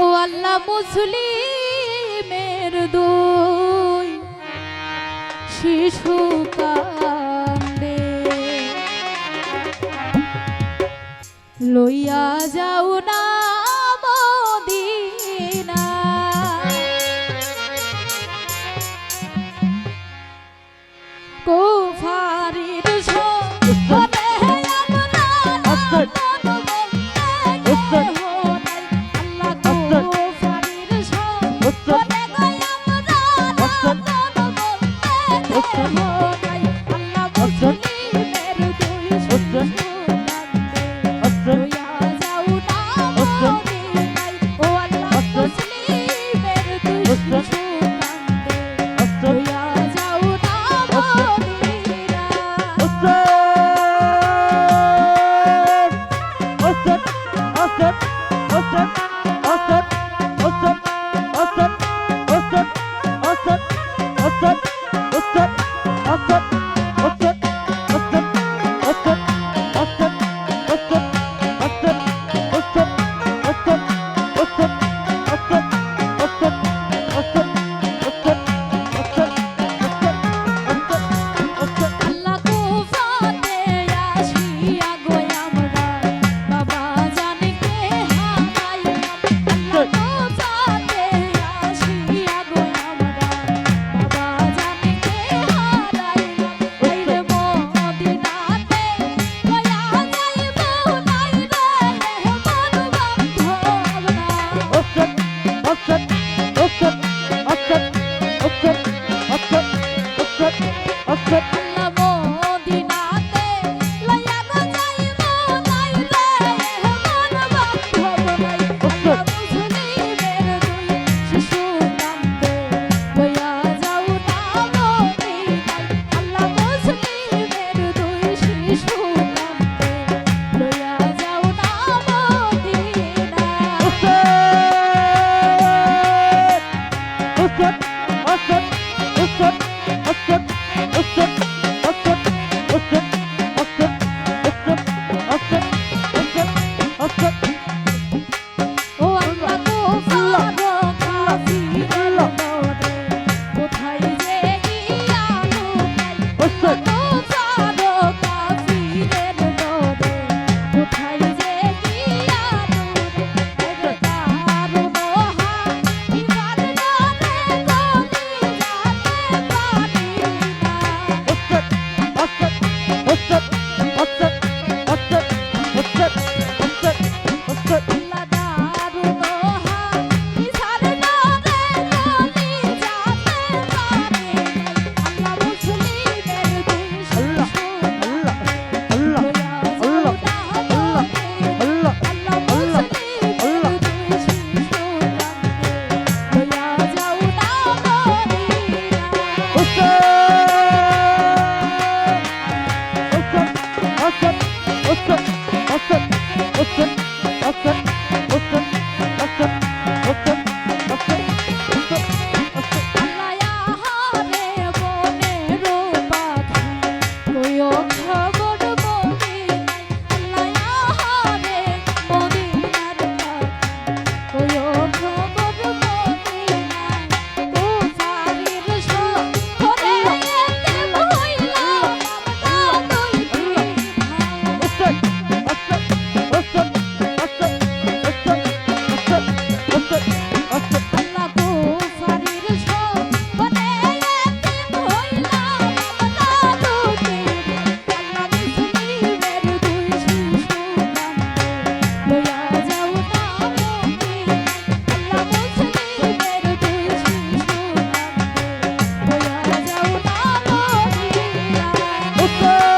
ও আল্লাহ মুসলিমের দুই শিশু কান্দে। লইয়া যাও না Medina listen. xuất Oh,